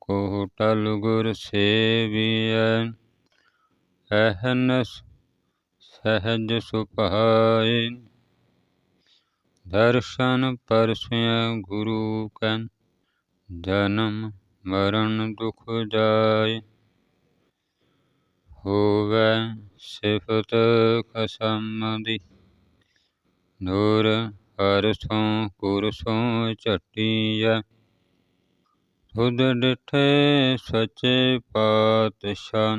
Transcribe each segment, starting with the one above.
ਕੋ ਟਲ ਗੁਰ ਸੇਵੀਐ, ਅਹਨਸ ਸਹਜ ਸੁਭਾਏ ਦਰਸ਼ਨ ਪਰਸੈ ਗੁਰੂ ਕੈ, ਜਨਮ ਮਰਨ ਦੁਖ ਜਾਏ। ਹੋਵੇ ਸਿਫਤ ਕਸਮ ਦੀ ਨੂਰ ਹਰਸੋਂ ਕੁਰਸੋਂ ਝਟੀਐ। ਤੁਧ ਡਿਠੇ ਸਚੇ ਪਾਤਸ਼ਾਹ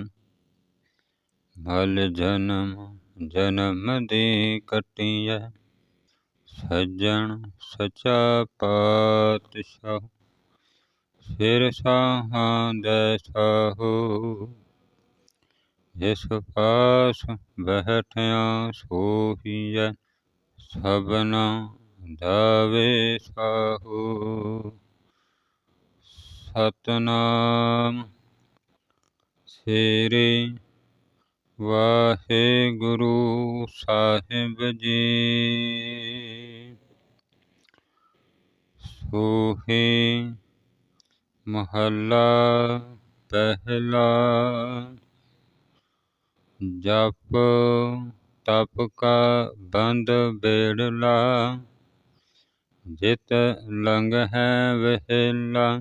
ਭਲ ਜਨਮ ਜਨਮ ਦੀ ਕਟੀਐ ਸੱਜਣ ਸਚਾ ਪਾਤਸ਼ਾਹ ਸਿਰ ਸਾਹਾਂ ਦੇ ਸਾਹੋ ਜਿਸ ਪਾਸ ਬਹਿਠਿਆ ਸੋਹੀਐ ਸਭਨਾ ਦਾਵੇ ਸਾਹੋ ਸਤਨਾਮ। ਸ੍ਰੀ ਵਾਹਿਗੁਰੂ ਸਾਹਿਬ ਜੀ। ਸੋਹੀ ਮਹੱਲਾ ਪਹਿਲਾ। ਜਪ ਤਪ ਕਾ ਬੰਦ ਬੇੜਲਾ ਜਿਤ ਲੰਗ ਹੈ ਵਹਿਲਾ।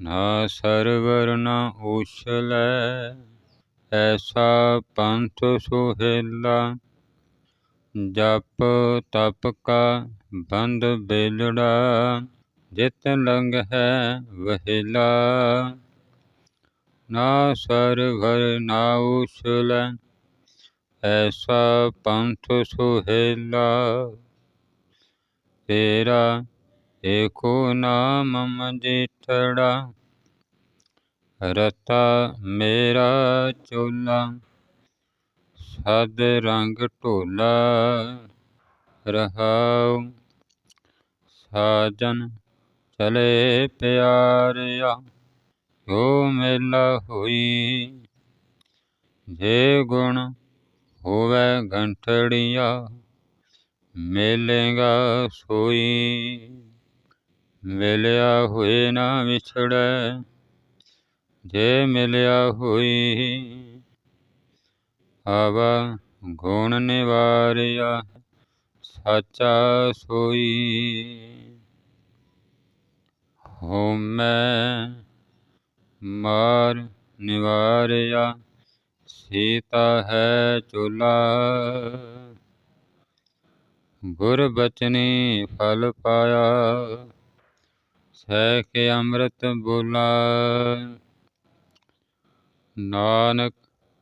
ਨਾ ਸਰਵਰ ਨਾ ਉਛਲੈ ਐਸਾ ਪੰਥ ਸੁਹੇਲਾ ਜਪ ਤਪ ਕਾ ਬੰਦ ਬੇਲੜਾ ਜਿਤ ਲੰਗ ਹੈ ਵਹਿਲਾ ਨਾ ਸਰਵਰ ਨਾ ਉਛਲੈ ਐਸਾ ਪੰਥ ਸੁਹੇਲਾ ਤੇਰਾ ਏਕੋ ਨਾਮ ਮਜੀਠੜਾ, ਰਤਾ ਮੇਰਾ ਚੋਲਾ, ਸਦ ਰੰਗ ਢੋਲਾ ਰਹਾਉ, ਸਾਜਨ ਚਲੇ ਪਿਆਰਿਆ, ਜੋ ਮੇਲਾ ਹੋਈ, ਜੇ ਗੁਣ ਹੋਵੇ ਗੰਠੜੀਆ, ਮੇਲੇਗਾ ਸੋਈ। ਮਿਲਿਆ ਹੋਏ ਨਾ ਵਿਛੜੈ, ਜੇ ਮਿਲਿਆ ਹੋਈ ਆਵਾ ਗੁਣ ਨਿਵਾਰਿਆ, ਸਾਚਾ ਸੋਈ। ਹੋਮੈ ਮਾਰ ਨਿਵਾਰਿਆ, ਸੀਤਾ ਹੈ ਚੋਲਾ। ਗੁਰ ਬਚਨੀ ਫਲ ਪਾਇਆ ਸਹਿ ਕੇ ਅੰਮ੍ਰਿਤ ਬੋਲਾ। ਨਾਨਕ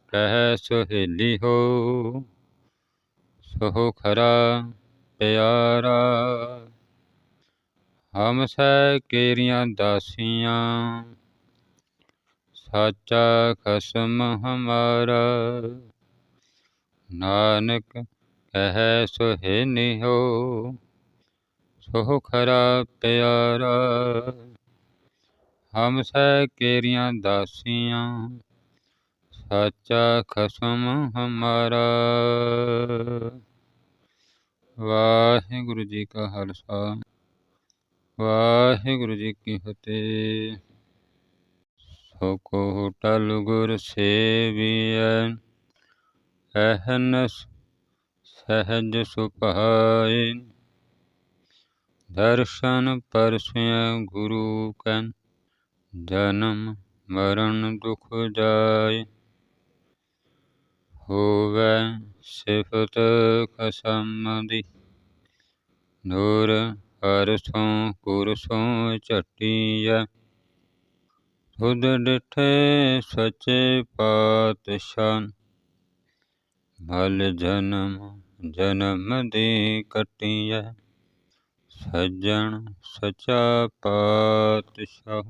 ਕਹਿ ਸੁਹੇਲੀ ਹੋ ਸੋ ਖਰਾ ਪਿਆਰਾ। ਹਮ ਸਹਿ ਕੇਰੀਆਂ ਦਾਸੀਆਂ, ਸਾਚਾ ਖਸਮ ਹਮਾਰਾ। ਨਾਨਕ ਕਹਿ ਸੁਹੇਨੀ ਹੋ ਸੋ ਖਰਾ ਪਿਆਰਾ। ਹਮ ਸਹਿ ਕੇਰੀਆਂ ਦਾਸੀਆਂ, ਸਾਚਾ ਖਸਮ ਹਮਾਰਾ। ਵਾਹਿਗੁਰੂ ਜੀ ਕਾ ਖਾਲਸਾ, ਵਾਹਿਗੁਰੂ ਜੀ ਕੀ ਫਤਿਹ। ਸੋ ਕੋ ਟਲ ਗੁਰ ਸੇਵੀਐ, ਅਹਨਸ ਸਹਜ ਸੁਭਾਏ ਦਰਸ਼ਨ ਪਰਸੈ ਗੁਰੂ ਕੈ, ਜਨਮ ਮਰਨ ਦੁਖ ਜਾਏ। ਹੋਵੇ ਸਿਫਤ ਕਸਮ ਦੀ, ਨੂਰ ਹਰਸੋਂ ਕੁਰਸੋਂ ਝਟੀਐ। ਤੁਧ ਡਿਠੇ ਸਚੇ ਪਾਤਸ਼ਾਹ, ਮਲ ਜਨਮ ਜਨਮ ਦੀ ਕਟੀਐ। ਸੱਜਣ ਸਚਾ ਪਾਤਸ਼ਾਹ,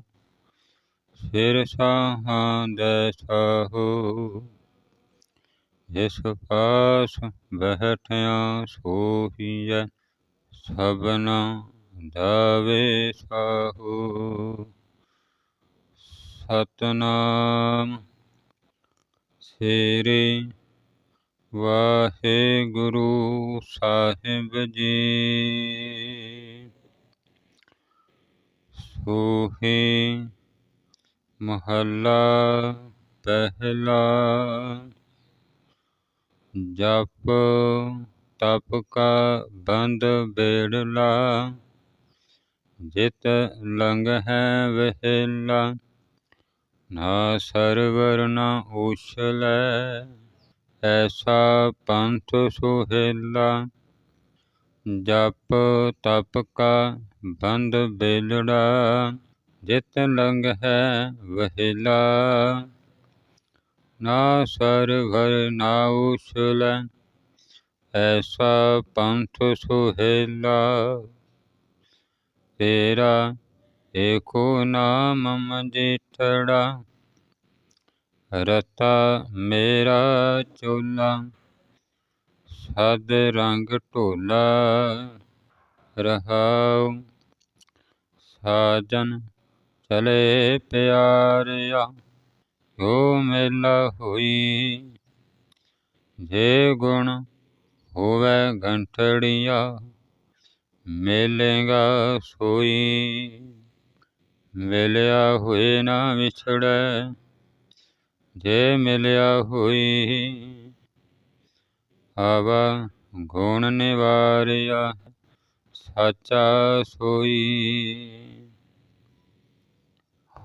ਸਿਰ ਸਾਹਾਂ ਦੇ ਸਾਹੋ। ਜਿਸ ਪਾਸ ਬਹਿਠਿਆ ਸੋਹੀਐ, ਸਭਨਾ ਦਾਵੇ ਸਾਹੋ। ਸਤਨਾਮ ਸ੍ਰੀ ਵਾਹਿਗੁਰੂ ਸਾਹਿਬ ਜੀ। ਸੋਹੀ ਮਹੱਲਾ ਪਹਿਲਾ, ਜਪ ਤਪ ਕਾ ਬੰਦ ਬੇੜਲਾ ਜਿਤ ਲੰਗ ਹੈ ਵਹਿਲਾ, ਨਾ ਸਰਵਰ ਨਾ ਉਛਲੈ ਐਸਾ ਪੰਥ ਸੁਹੇਲਾ ਜਪ ਤਪ ਕਾ ਬੰਦ ਬੇਲੜਾ ਜਿਤ ਲੰਗ ਹੈ ਵਹਿਲਾ ਨਾ ਸਰਵਰ ਨਾ ਉਛਲੈ ਐਸਾ ਪੰਥ ਸੁਹੇਲਾ ਤੇਰਾ ਏਕੋ ਨਾਮ ਮਜੀਠੜਾ ਰਤਾ ਮੇਰਾ ਚੋਲਾ, ਸਦ ਰੰਗ ਢੋਲਾ ਰਹਾਉ। ਸਾਜਨ ਚਲੇ ਪਿਆਰਿਆ, ਜੋ ਮੇਲਾ ਹੋਈ। ਜੇ ਗੁਣ ਹੋਵੇ ਗੰਠੜੀਆ, ਮੇਲੇਗਾ ਸੋਈ। ਮਿਲਿਆ ਹੋਏ ਨਾ ਵਿਛੜੈ ਜੇ ਮਿਲਿਆ ਹੋਈ ਆਵਾ ਗੁਣ ਨਿਵਾਰਿਆ, ਸਾਚਾ ਸੋਈ।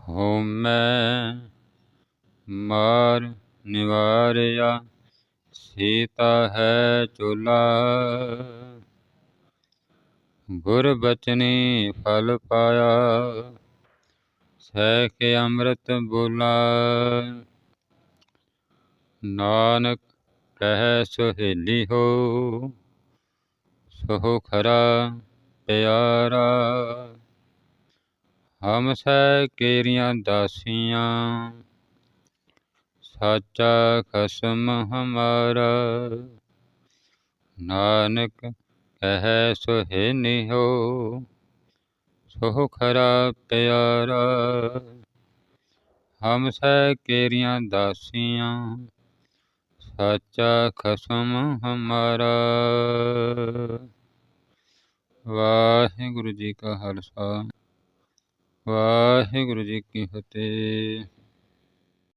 ਹੋਮੈ ਮਾਰ ਨਿਵਾਰਿਆ, ਸੀਤਾ ਹੈ ਚੋਲਾ। ਗੁਰ ਬਚਨੀ ਫਲ ਪਾਇਆ, ਸਹਿ ਕੇ ਅੰਮ੍ਰਿਤ ਬੋਲਾ। ਨਾਨਕ ਕਹਿ ਸੁਹੇਲੀ ਹੋ, ਸੋ ਖਰਾ ਪਿਆਰਾ। ਹਮ ਸਹਿ ਕੇਰੀਆਂ ਦਾਸੀਆਂ, ਸਾਚਾ ਖਸਮ ਹਮਾਰਾ। ਨਾਨਕ ਕਹਿ ਸੁਹੇਨੀ ਹੋ, ਸੋ ਖਰਾ ਪਿਆਰਾ। ਹਮ ਸਹਿ ਕੇਰੀਆਂ ਦਾਸੀਆਂ ਸਾਚਾ ਖਸਮ ਹਮਾਰਾ। ਵਾਹਿਗੁਰੂ ਜੀ ਕਾ ਖਾਲਸਾ, ਵਾਹਿਗੁਰੂ ਜੀ ਕੀ ਫਤਿਹ।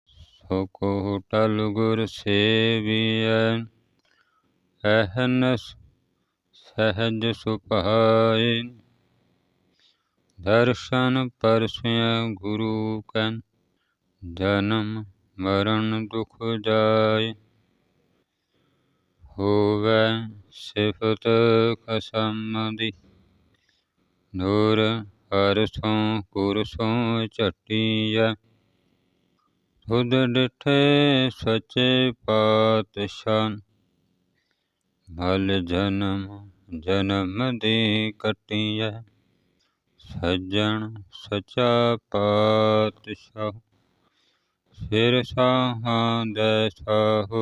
ਸੋ ਕੋ ਟਲ ਗੁਰ ਸੇਵੀਐ, ਅਹਨਸ ਸਹਿਜ ਸੁਭਾਏ ਦਰਸ਼ਨ ਪਰਸੈ ਗੁਰੂ ਕੈ, ਜਨਮ ਮਰਨ ਦੁਖ ਜਾਏ। ਹੋਵੇ ਸਿਫਤ ਕਸਮ ਦੀ ਨੂਰ ਹਰਸੋਂ ਕੁਰਸੋਂ ਝਟੀਐ। ਖੁਦ ਡਿਠੇ ਸੱਚੇ ਪਾਤਸ਼ਾਹ। ਮਲ ਜਨਮ ਜਨਮ ਦੀ ਕਟੀਐ। ਸੱਜਣ ਸਚਾ ਪਾਤਸ਼ਾਹ। ਸਿਰ ਸਾਹਾਂ ਦੇ ਸਾਹੋ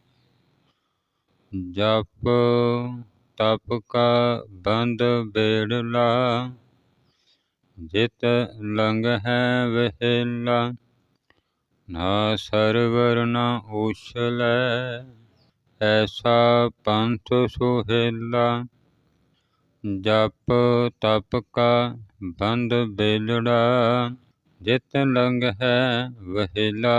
ਜਪ ਤਪ ਕਾ ਬੰਦ ਬੇੜਲਾ ਜਿਤ ਲੰਗ ਹੈ ਵਹਿਲਾ। ਨਾ ਸਰਵਰ ਨਾ ਉਛਲੈ ਐਸਾ ਪੰਥ ਸੁਹੇਲਾ। ਜਪ ਤਪ ਕਾ ਬੰਦ ਬੇਲੜਾ ਜਿਤ ਲੰਗ ਹੈ ਵਹਿਲਾ।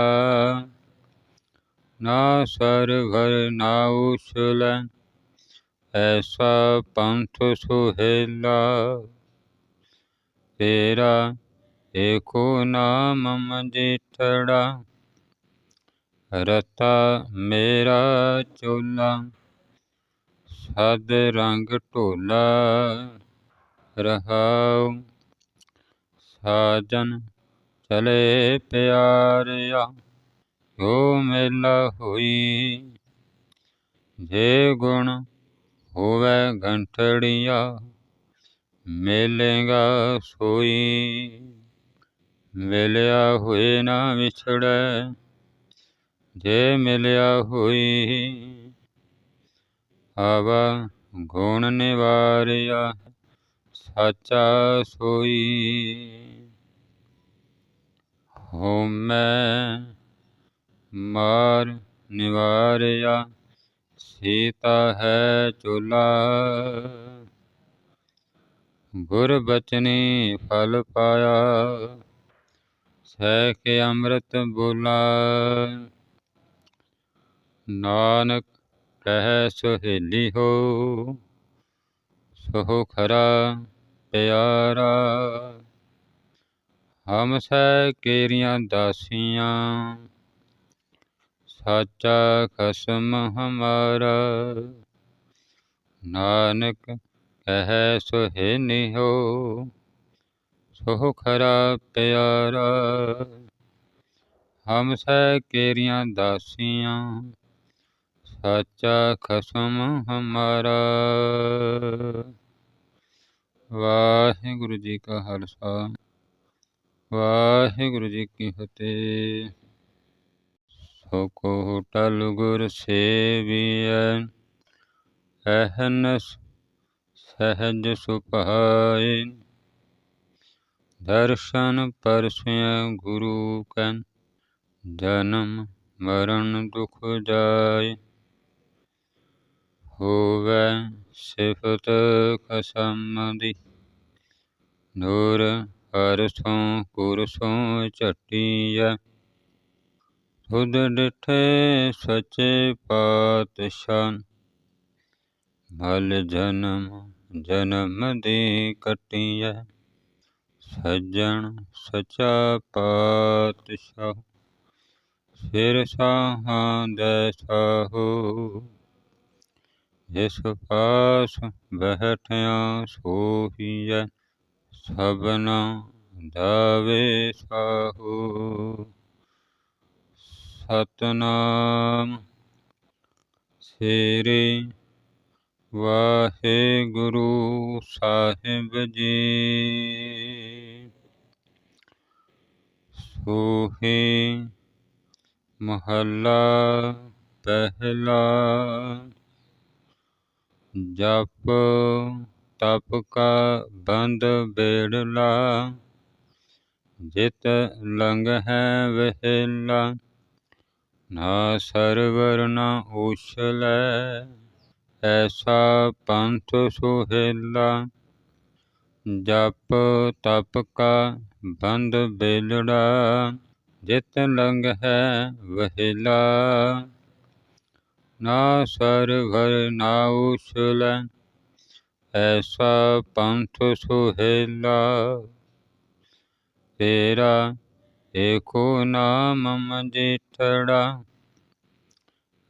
ਨਾ ਸਰਵਰ ਨਾ ਉਛਲੈ ਐਸਾ ਪੰਥ ਸੁਹੇਲਾ ਤੇਰਾ ਏਕੋ ਨਾਮ ਮਜੀਠੜਾ ਰਤਾ ਮੇਰਾ ਚੋਲਾ ਸਦ ਰੰਗ ਢੋਲਾ ਰਹਾਉ ਸਾਜਨ ਚਲੇ ਪਿਆਰਿਆ ਜੋ ਮੇਲਾ ਹੋਈ। ਜੇ ਗੁਣ ਹੋਵੇ ਗੰਠੜੀਆ, ਮੇਲੇਗਾ ਸੋਈ। ਮਿਲਿਆ ਹੋਏ ਨਾ ਵਿਛੜੈ, ਜੇ ਮਿਲਿਆ ਹੋਈ, ਆਵਾ ਗੁਣ ਨਿਵਾਰਿਆ, ਸਾਚਾ ਸੋਈ। ਹੋਮੈ ਮਾਰ ਨਿਵਾਰਿਆ, ਸੀਤਾ ਹੈ ਚੋਲਾ। ਗੁਰ ਬਚਨੀ ਫਲ ਪਾਇਆ ਸਹਿ ਕੇ ਅੰਮ੍ਰਿਤ ਬੋਲਾ। ਨਾਨਕ ਕਹਿ ਸੁਹੇਲੀ ਹੋ, ਸੋ ਖਰਾ ਪਿਆਰਾ। ਹਮ ਸਹਿ ਕੇਰੀਆਂ ਦਾਸੀਆਂ ਸਾਚਾ ਖਸਮ ਹਮਾਰਾ ਨਾਨਕ ਕਹਿ ਸੁਹੇਨੀ ਹੋ ਸੋ ਖਰਾ ਪਿਆਰਾ ਹਮ ਸਹਿ ਕੇਰੀਆਂ ਦਾਸੀਆਂ ਸਾਚਾ ਖਸਮ ਹਮਾਰਾ ਵਾਹਿਗੁਰੂ ਜੀ ਕਾ ਖਾਲਸਾ ਵਾਹਿਗੁਰੂ ਜੀ ਕੀ ਫਤਿਹ ਸੋ ਟਲ ਗੁਰ ਸੇਵੀਐ, ਅਹਨਸ ਸਹਿਜ ਸੁਭਾਏ ਦਰਸ਼ਨ ਪਰਸੈ ਗੁਰੂ ਕੈ, ਜਨਮ ਮਰਨ ਦੁਖ ਜਾਏ। ਹੋਵੇ ਸਿਫਤ ਕਸਮ ਦੀ ਨੂਰ ਹਰਸੋਂ ਕੁਰਸੋਂ ਝਟੀਐ। ਤੁਧ ਡਿਠੇ ਸੱਚੇ ਪਾਤਸ਼ਾਹ। ਮਲ ਜਨਮ ਜਨਮ ਦੀ ਕਟੀਐ, ਸੱਜਣ ਸਚਾ ਪਾਤਸ਼ਾਹ। ਸਿਰ ਸਾਹਾਂ ਦੇ ਸਾਹੋ, ਜਿਸ ਪਾਸ ਬਹਿਠਿਆ ਸੋਹੀਐ, ਸਭਨਾ ਦਾਵੇ ਸਾਹੋ। ਸਤਨਾਮ। ਸ੍ਰੀ ਵਾਹਿਗੁਰੂ ਸਾਹਿਬ ਜੀ। ਸੋਹੀ ਮਹੱਲਾ ਪਹਿਲਾ। ਜਪ ਤਪ ਕਾ ਬੰਦ ਬੇੜਲਾ ਜਿਤ ਲੰਗ ਹੈ ਵਹਿਲਾ। ਨਾ ਸਰਵਰ ਨਾ ਉਛਲੈ ਐਸਾ ਪੰਥ ਸੁਹੇਲਾ ਜਪ ਤਪ ਕਾ ਬੰਦ ਬੇਲੜਾ ਜਿਤ ਲੰਗ ਹੈ ਵਹਿਲਾ ਨਾ ਸਰਵਰ ਨਾ ਉਛਲੈ ਐਸਾ ਪੰਥ ਸੁਹੇਲਾ ਤੇਰਾ ਏਕੋ ਨਾਮ ਮਜੀਠੜਾ,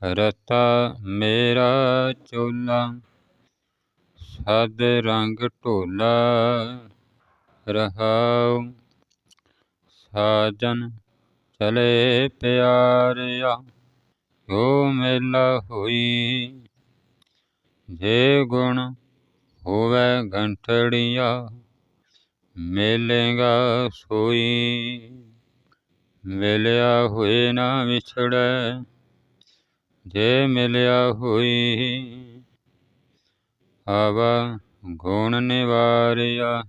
ਰਤਾ ਮੇਰਾ ਚੋਲਾ, ਸਦ ਰੰਗ ਢੋਲਾ ਰਹਾਉ, ਸਾਜਨ ਚਲੇ ਪਿਆਰਿਆ, ਜੋ ਮੇਲਾ ਹੋਈ, ਜੇ ਗੁਣ ਹੋਵੇ ਗੰਠੜੀਆ, ਮੇਲੇਗਾ ਸੋਈ। ਮਿਲਿਆ ਹੋਏ ਨਾ ਵਿਛੜੈ, ਜੇ ਮਿਲਿਆ ਹੋਈ ਆਵਾ ਗੁਣ ਨਿਵਾਰਿਆ,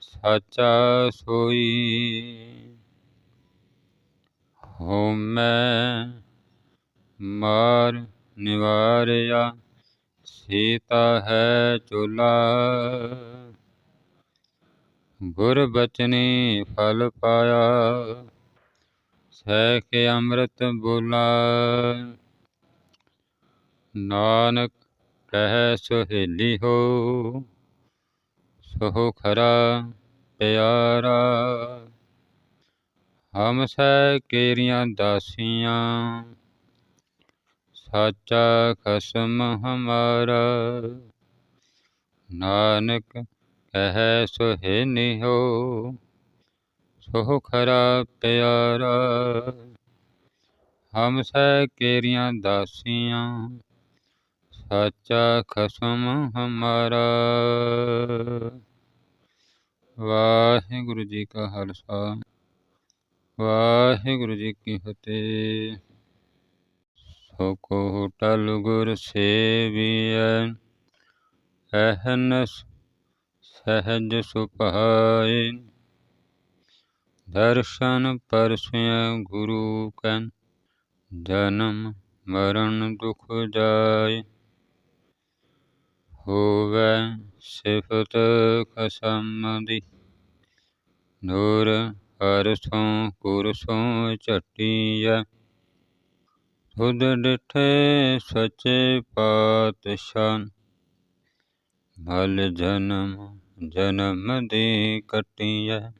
ਸਾਚਾ ਸੋਈ। ਹੋਮੈ ਮਾਰ ਨਿਵਾਰਿਆ, ਸੀਤਾ ਹੈ ਚੋਲਾ। ਗੁਰ ਬਚਨੀ ਫਲ ਪਾਇਆ ਸਹਿ ਕੇ ਅੰਮ੍ਰਿਤ ਬੋਲਾ। ਨਾਨਕ ਕਹਿ ਸੁਹੇਲੀ ਹੋ ਸੋ ਖਰਾ ਪਿਆਰਾ। ਹਮ ਸਹਿ ਕੇਰੀਆਂ ਦਾਸੀਆਂ, ਸਾਚਾ ਖਸਮ ਹਮਾਰਾ। ਨਾਨਕ ਕਹਿ ਸੁਹੇਨੀ ਹੋ ਸੋ ਖਰਾ ਪਿਆਰਾ। ਹਮ ਸਹਿ ਕੇਰੀਆਂ ਦਾਸੀਆਂ, ਸਾਚਾ ਖਸਮ ਹਮਾਰਾ। ਵਾਹਿਗੁਰੂ ਜੀ ਕਾ ਖਾਲਸਾ, ਵਾਹਿਗੁਰੂ ਜੀ ਕੀ ਫਤਿਹ। ਸੋ ਕੋ ਟਲ ਗੁਰ ਸੇਵੀਐ, ਅਹਨਸ ਸਹਜ ਸੁਭਾਏ ਦਰਸ਼ਨ ਪਰਸੈ ਗੁਰੂ ਕੈ, ਜਨਮ ਮਰਨ ਦੁਖ ਜਾਏ। ਹੋਵੇ ਸਿਫਤ ਕਸਮ ਦੀ, ਨੂਰ ਹਰਸੋਂ ਕੁਰਸੋਂ ਝਟੀਐ। ਤੁਧ ਡਿਠੇ ਸਚੇ ਪਾਤਸ਼ਾਹ, ਮਲ ਜਨਮ ਜਨਮ ਦੀ ਕਟੀਐ।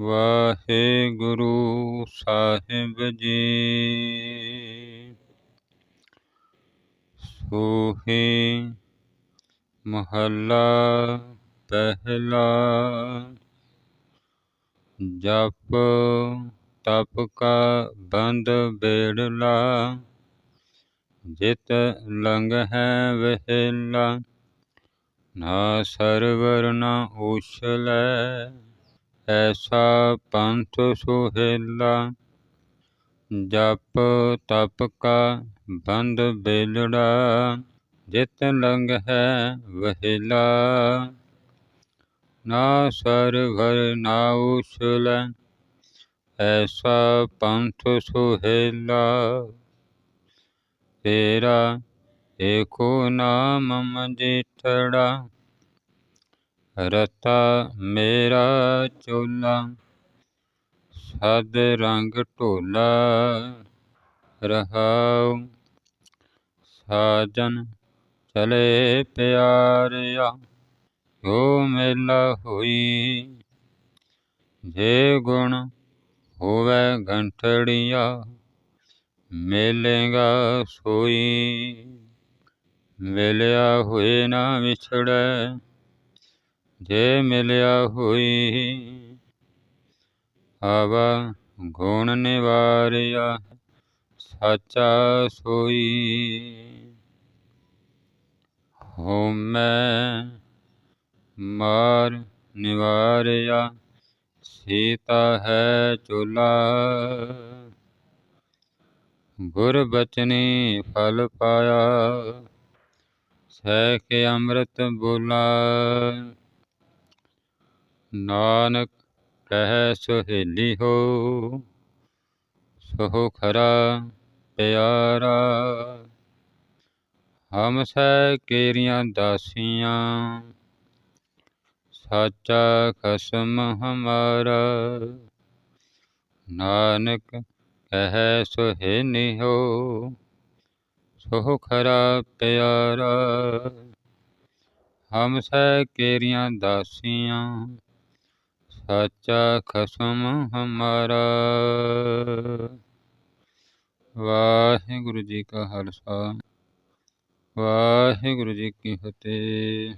ਵਾਹਿਗੁਰੂ ਸਾਹਿਬ ਜੀ। ਸੋਹੀ ਮਹੱਲਾ ਪਹਿਲਾ, ਜਪ ਤਪ ਕਾ ਬੰਦ ਬੇੜਲਾ ਜਿਤ ਲੰਗ ਹੈ ਵਹਿਲਾ, ਨਾ ਸਰਵਰ ਨਾ ਉਛਲੈ ਐਸਾ ਪੰਥ ਸੁਹੇਲਾ ਜਪ ਤਪ ਕਾ ਬੰਦ ਬੇਲੜਾ ਜਿਤ ਲੰਗ ਹੈ ਵਹਿਲਾ ਨਾ ਸਰਵਰ ਨਾ ਉਛਲੈ ਐਸਾ ਪੰਥ ਸੁਹੇਲਾ ਤੇਰਾ ਏਕੋ ਨਾਮ ਮਜੀਠੜਾ ਰਤਾ ਮੇਰਾ ਚੋਲਾ, ਸਦ ਰੰਗ ਢੋਲਾ ਰਹਾਉ। ਸਾਜਨ ਚਲੇ ਪਿਆਰਿਆ ਜੋ ਮੇਲਾ ਹੋਈ। ਜੇ ਗੁਣ ਹੋਵੇ ਗੰਠੜੀਆ, ਮੇਲੇਗਾ ਸੋਈ। ਮਿਲਿਆ ਹੋਏ ਨਾ ਵਿਛੜੈ ਜੇ ਮਿਲਿਆ ਹੋਈ ਆਵਾ ਗੁਣ ਨਿਵਾਰਿਆ, ਸਾਚਾ ਸੋਈ। ਹੋਮੈ ਮਾਰ ਨਿਵਾਰਿਆ, ਸੀਤਾ ਹੈ ਚੋਲਾ। ਗੁਰ ਬਚਨੀ ਫਲ ਪਾਇਆ, ਸਹਿ ਕੇ ਅੰਮ੍ਰਿਤ ਬੋਲਾ। ਨਾਨਕ ਕਹਿ ਸੁਹੇਲੀ ਹੋ, ਸੋ ਖਰਾ ਪਿਆਰਾ। ਹਮ ਸਹਿ ਕੇਰੀਆਂ ਦਾਸੀਆਂ, ਸਾਚਾ ਖਸਮ ਹਮਾਰਾ। ਨਾਨਕ ਕਹਿ ਸੁਹੇਨੀ ਹੋ, ਸੋ ਖਰਾ ਪਿਆਰਾ। ਹਮ ਸਹਿ ਕੇਰੀਆਂ ਦਾਸੀਆਂ ਸਾਚਾ ਖਸਮ ਹਮਾਰਾ ਵਾਹਿਗੁਰੂ ਜੀ ਕਾ ਖਾਲਸਾ ਵਾਹਿਗੁਰੂ ਜੀ ਕੀ ਫਤਿਹ